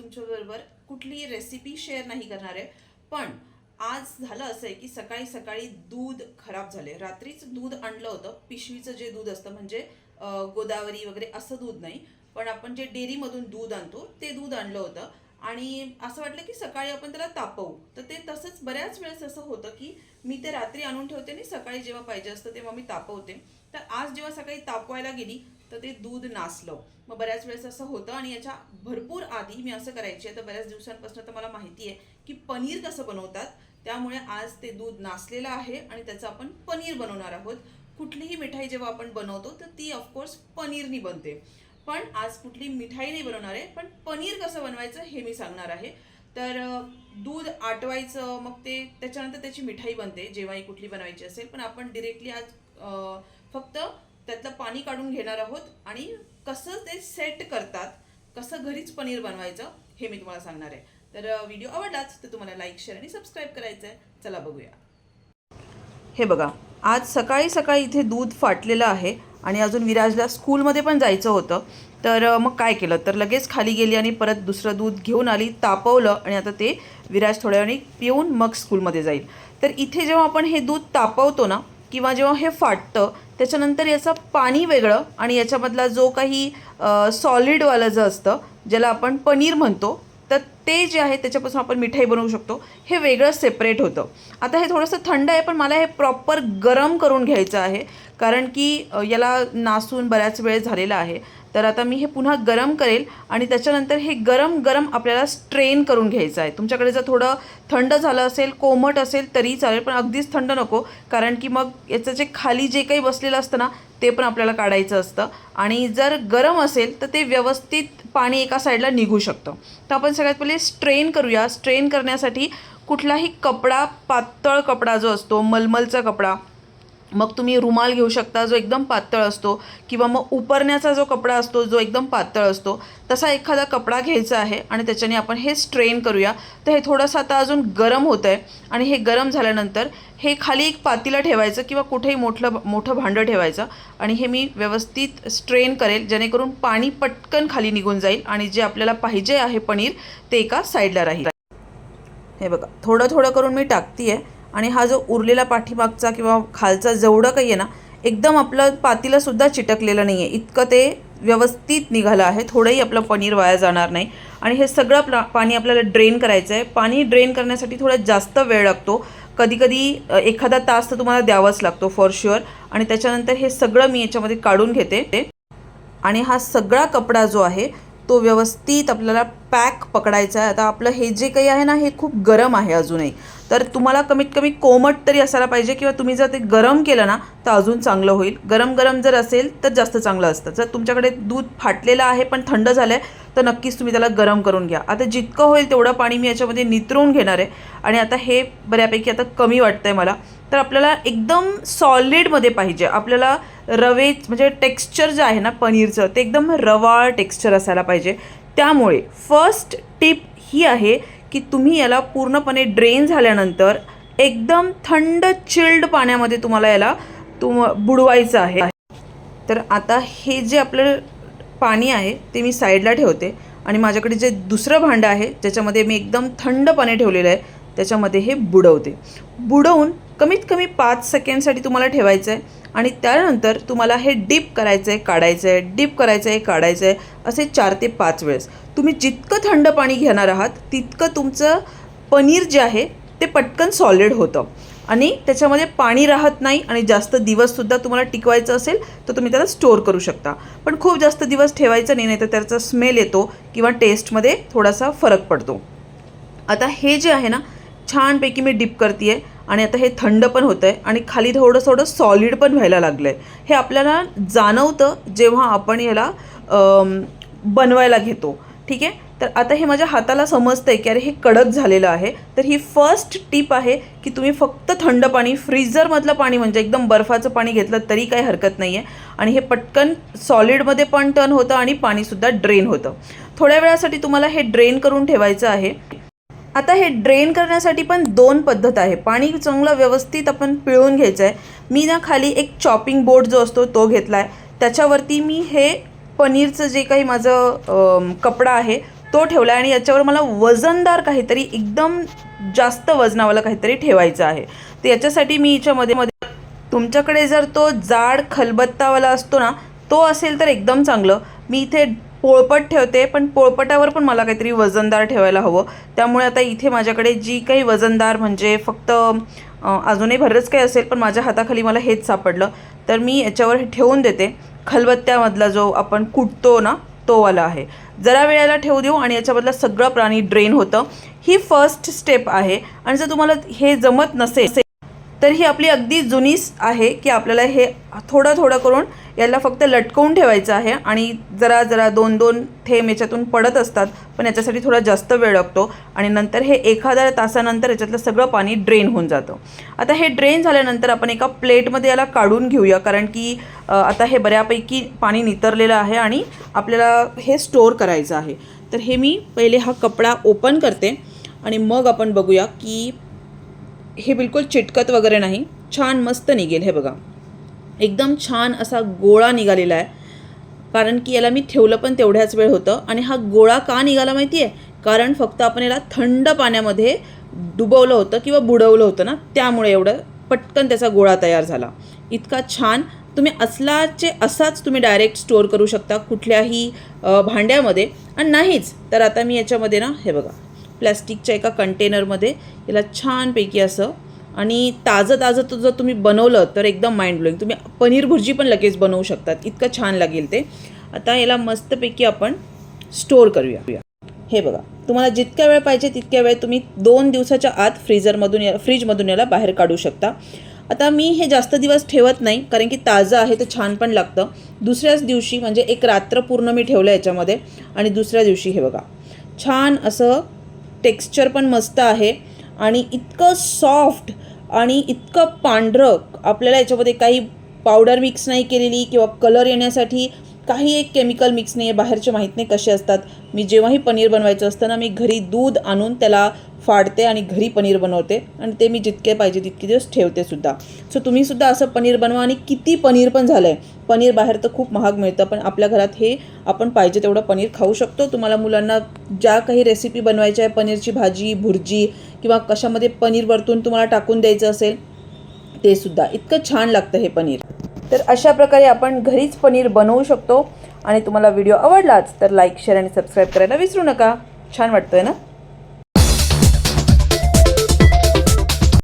तुमच्याबरोबर कुठलीही recipe share नाही करणार आहे. पण आज झालं असं आहे की सकाळी सकाळी दूध खराब झाले रात्रीच दूध आणलं होतं. पिशवीचं जे दूध असतं म्हणजे गोदावरी वगैरे असं दूध नाही. पण आपण जे डेअरीमधून दूध आणतो ते दूध आणलं होतं. आणि असं वाटलं की सकाळी आपण त्याला तापवू. तर ते तसंच बऱ्याच वेळेस असं होतं की मी ते रात्री आणून ठेवते आणि सकाळी जेव्हा पाहिजे असतं तेव्हा मी तापवते. तर आज जेव्हा सकाळी तापवायला गेली तर ते दूध नासलं. मग बऱ्याच वेळेस असं होतं आणि याच्या भरपूर आधी मी असं करायची तर बऱ्याच दिवसांपासून तर मला माहिती आहे की पनीर कसं बनवतात त्यामुळे आज ते दूध नासलेलं आहे आणि त्याचं आपण पनीर बनवणार आहोत. कुठलीही मिठाई जेव्हा आपण बनवतो तर ती ऑफकोर्स पनीरनी बनते. पण आज कुठली मिठाई नाही बनवणार आहे पण पनीर कसं बनवायचं हे मी सांगणार आहे. तर दूध आटवायचं मग ते त्याच्यानंतर त्याची मिठाई बनते जेव्हाही कुठली बनवायची असेल. पण आपण डिरेक्टली आज फक्त त्यातलं पाणी काढून घेणार आहोत आणि कसं ते सेट करतात कसं घरीच पनीर बनवायचं हे मी तुम्हाला सांगणार आहे. तर व्हिडिओ आवडलाच तर तुम्हाला लाईक शेअर आणि सबस्क्राईब करायचं आहे चला बघूया. हे बघा आज सकाळी सकाळी इथे दूध फाटलेलं आहे आणि अजून विराजला स्कूलमध्ये पण जायचं होतं. तर मग काय केलं? तर लगेच खाली गेली आणि परत दुसरं दूध घेऊन आली तापवलं आणि आता ते विराज थोड्या वेळाने पिऊन मग स्कूलमध्ये जाईल. तर इथे जेव्हा आपण हे दूध तापवतो ना किंवा जेव्हा हे फाटतं त्याच्यानंतर याचं पाणी वेगळं आणि याच्यामधला जो काही सॉलिडवालं जे असतं ज्याला आपण पनीर म्हणतो तर ते जे आहे त्याच्यापासून आपण मिठाई बनवू शकतो. हे वेगळं सेपरेट होतं. आता हे थोडंसं थंड आहे पण मला हे प्रॉपर गरम करून घ्यायचं आहे. कारण की याला नासून बऱ्याच वेळ झालेला आहे. तर आता मी हे पुन्हा गरम करेल आणि त्याच्यानंतर हे गरम गरम आपल्याला स्ट्रेन करून घ्यायचं आहे. तुमच्याकडे जर थोडं थंड झालं असेल कोमट असेल तरी चालेल पण अगदीच थंड नको. कारण की मग याचं जे खाली जे काही बसलेलं असतं ना ते पण आपल्याला काढायचं असतं. आणि जर गरम असेल तर ते व्यवस्थित पाणी एका साईडला निघू शकतं. तर आपण सगळ्यात पहिले स्ट्रेन करूया. स्ट्रेन करण्यासाठी कुठलाही कपडा पातळ कपडा जो असतो मलमलचा कपडा मग तुम्ही रुमाल घेऊ शकता जो एकदम पातळ असतो किंवा मग उपरण्याचा जो कपडा असतो जो एकदम पातळ असतो तसा एखादा कपडा घ्यायचा आहे आणि त्याच्याने आपण हे स्ट्रेन करूया. तर हे थोडंसं आता अजून गरम होतं आहे आणि हे गरम झाल्यानंतर हे खाली एक पातीला ठेवायचं किंवा कुठेही मोठलं मोठं भांडं ठेवायचं आणि हे मी व्यवस्थित स्ट्रेन करेल जेणेकरून पाणी पटकन खाली निघून जाईल आणि जे आपल्याला पाहिजे आहे पनीर ते एका साईडला राहील. हे बघा थोडं थोडं करून मी टाकते आहे आणि हा जो उरलेला पाठीमागचा किंवा खालचा जेवढं काही आहे ना एकदम आपलं पातीलासुद्धा चिटकलेलं नाही आहे इतकं ते व्यवस्थित निघालं आहे. थोडंही आपलं पनीर वाया जाणार नाही. आणि हे सगळं प्ला पाणी आपल्याला ड्रेन करायचं आहे. पाणी ड्रेन करण्यासाठी थोडा जास्त वेळ लागतो. कधीकधी एखादा तास तर तुम्हाला द्यावाच लागतो फॉर शुअर आणि त्याच्यानंतर हे सगळं मी याच्यामध्ये काढून घेते. आणि हा सगळा कपडा जो आहे तो व्यवस्थित आपल्याला पॅक पकडायचा आहे. आता आपलं हे जे काही आहे ना हे खूप गरम आहे अजूनही. तर तुम्हाला कमीत कमी कोमट तरी असायला पाहिजे किंवा तुम्ही जर ते गरम केलं ना तर अजून चांगलं होईल. गरम गरम जर असेल तर जास्त चांगलं असतं. जर तुमच्याकडे दूध फाटलेलं आहे पण थंड झालं आहे तर नक्कीच तुम्ही त्याला गरम करून घ्या. आता जितकं होईल तेवढं पाणी मी याच्यामध्ये नितरवून घेणार आहे. आणि आता हे बऱ्यापैकी आता कमी वाटतं आहे मला. तर आपल्याला एकदम सॉलिडमध्ये पाहिजे. आपल्याला रवे म्हणजे टेक्स्चर जे आहे ना पनीरचं ते एकदम रवाळ टेक्स्चर असायला पाहिजे. त्यामुळे फर्स्ट टिप ही आहे की तुम्ही याला पूर्णपणे ड्रेन झाल्यानंतर एकदम थंड चिल्ड पाण्यामध्ये तुम्हाला याला तुम बुडवायचं आहे. तर आता हे जे आपलं पाणी आहे ते मी साईडला ठेवते. आणि माझ्याकडे जे दुसरं भांडं आहे ज्याच्यामध्ये मी एकदम थंड पाणी ठेवलेलं आहे त्याच्यामध्ये हे बुडवते. बुडवून कमीत कमी पाच सेकंडसाठी तुम्हाला ठेवायचं आहे आणि त्यानंतर तुम्हाला हे डीप करायचं आहे काढायचं आहे डीप करायचं आहे काढायचं आहे असे चार ते पाच वेळेस. तुम्ही जितकं थंड पाणी घेणार आहात तितकं तुमचं पनीर जे आहे ते पटकन सॉलिड होतं. आणि त्याच्यामध्ये पाणी राहत नाही आणि जास्त दिवससुद्धा तुम्हाला टिकवायचं असेल तर तुम्ही त्याला स्टोअर करू शकता. पण खूप जास्त दिवस ठेवायचं नाही नाही तर त्याचा स्मेल येतो किंवा टेस्टमध्ये थोडासा फरक पडतो. आता हे जे आहे ना छानपैकी मी डिप करते आहे आणि आता हे थंड पण होतं आहे आणि खाली थोडं थोडं सॉलिड पण व्हायला लागलं आहे हे आपल्याला जाणवतं जेव्हा आपण याला बनवायला घेतो. ठीक आहे? तर आता हे माझ्या हाताला समजतं आहे की अरे हे कडक झालेलं आहे. तर ही फर्स्ट टिप आहे की तुम्ही फक्त थंड पाणी फ्रीझरमधलं पाणी म्हणजे एकदम बर्फाचं पाणी घेतलं तरी काही हरकत नाही आहे आणि हे पटकन सॉलिडमध्ये पण टर्न होतं आणि पाणीसुद्धा ड्रेन होतं. थोड्या वेळासाठी तुम्हाला हे ड्रेन करून ठेवायचं आहे. आता हे ड्रेन करण्यासाठी पण दोन पद्धत आहे. पाणी चांगलं व्यवस्थित आपण पिळून घ्यायचं आहे मी ना खाली एक चॉपिंग बोर्ड जो असतो तो घेतला आहे त्याच्यावरती मी हे पनीरचं जे काही माझं कपडा आहे तो ठेवला आणि याच्यावर मला वजनदार काहीतरी एकदम जास्त वजनावाला काहीतरी ठेवायचं आहे. तर याच्यासाठी मी याच्यामध्ये मध्ये तुमच्याकडे जर तो जाड खलबत्तावाला असतो ना तो असेल तर एकदम चांगलं. मी इथे पोळपट ठेवते पण पोळपटावर पण मला काहीतरी वजनदार ठेवायला हवं. त्यामुळे आता इथे माझ्याकडे जी काही वजनदार म्हणजे फक्त अजूनही बरंच काही असेल पण माझ्या हाताखाली मला हेच सापडलं. तर मी याच्यावर ठेवून देते. खलबत्त्यामधला जो आपण कुटतो ना तो वाला आहे. जरा वेळेला ठेवू देऊ आणि याच्यामधलं सगळं प्राणी ड्रेन होतं. ही फर्स्ट स्टेप आहे. आणि जर तुम्हाला हे जमत नसेल तर ही आपली अगदी जुनीच आहे की आपल्याला हे थोडं थोडं करून याला फक्त लटकवून ठेवायचं आहे आणि जरा जरा दोन दोन थेंब याच्यातून पडत असतात पण याच्यासाठी थोडा जास्त वेळ लागतो आणि नंतर हे एखाद्या तासानंतर याच्यातलं सगळं पाणी ड्रेन होऊन जातं. आता हे ड्रेन झाल्यानंतर आपण एका प्लेटमध्ये याला काढून घेऊया कारण की आता हे बऱ्यापैकी पाणी नितरलेलं आहे आणि आपल्याला हे स्टोअर करायचं आहे. तर हे मी पहिले हा कपडा ओपन करते आणि मग आपण बघूया की हे बिलकुल चिटकत वगैरे नाही छान मस्त निघेल हे बघा. एकदम छान असा गोळा निघालेला आहे. कारण की याला मी ठेवलं पण तेवढ्याच वेळ होतं आणि हा गोळा का निघाला माहिती आहे कारण फक्त आपण याला थंड पाण्यामध्ये डुबवलं होतं किंवा बुडवलं होतं ना त्यामुळे एवढं पटकन त्याचा गोळा तयार झाला. इतका छान. तुम्ही असलाचे असाच तुम्ही डायरेक्ट स्टोअर करू शकता कुठल्याही भांड्यामध्ये. आणि नाहीच तर आता मी याच्यामध्ये ना हे बघा प्लॅस्टिकच्या एका कंटेनरमध्ये याला छानपैकी असं आणि ताजं ताजं तो जर तुम्ही बनवलं तर एकदम माइंड ब्लोईंग तुम्ही पनीर भुर्जी पण लगेच बनवू शकतात. इतकं छान लागेल ते. आता याला मस्तपैकी आपण स्टोअर करूया. हे बघा. तुम्हाला जितक्या वेळ पाहिजे तितक्या वेळ तुम्ही दोन दिवसाच्या आत फ्रीजरमधून या फ्रीजमधून याला बाहेर काढू शकता. आता मी हे जास्त दिवस ठेवत नाही कारण की ताजं आहे तर छान पण लागतं. दुसऱ्याच दिवशी म्हणजे एक रात्र पूर्ण मी ठेवलं याच्यामध्ये. आणि दुसऱ्या दिवशी हे बघा. छान असं टेक्स्चर पण मस्त आहे. आणि इतकं सॉफ्ट आणि इतकं पांढरं आपल्याला याच्यामध्ये काही पावडर मिक्स नाही केलेली किंवा कलर येण्यासाठी काही एक केमिकल मिक्स नाही आहे बाहेरचे माहीत नाही कसे असतात. मी जेव्हाही पनीर बनवायचं असतं ना मी घरी दूध आणून त्याला फाडते आणि घरी पनीर बनवते आणि ते मी जितके पाहिजे तितके दिवस ठेवते सुद्धा. सो तुम्ही सुद्धा असं पनीर बनवा आणि किती पनीर पण झालं आहे पनीर बाहेर तर खूप महाग मिळतं पण आपल्या घरात हे आपण पाहिजे तेवढं पनीर खाऊ शकतो. तुम्हाला मुलांना ज्या काही रेसिपी बनवायच्या आहे पनीरची भाजी भुर्जी किंवा कशामध्ये पनीर वरतून तुम्हाला टाकून द्यायचं असेल ते सुद्धा. इतकं छान लागतं हे पनीर. तर अशा प्रकारे आपण घरीच पनीर बनवू शकतो. आणि तुम्हाला व्हिडिओ आवडलाच तर लाईक शेअर आणि सबस्क्राईब करायला विसरू नका. छान वाटतोय ना?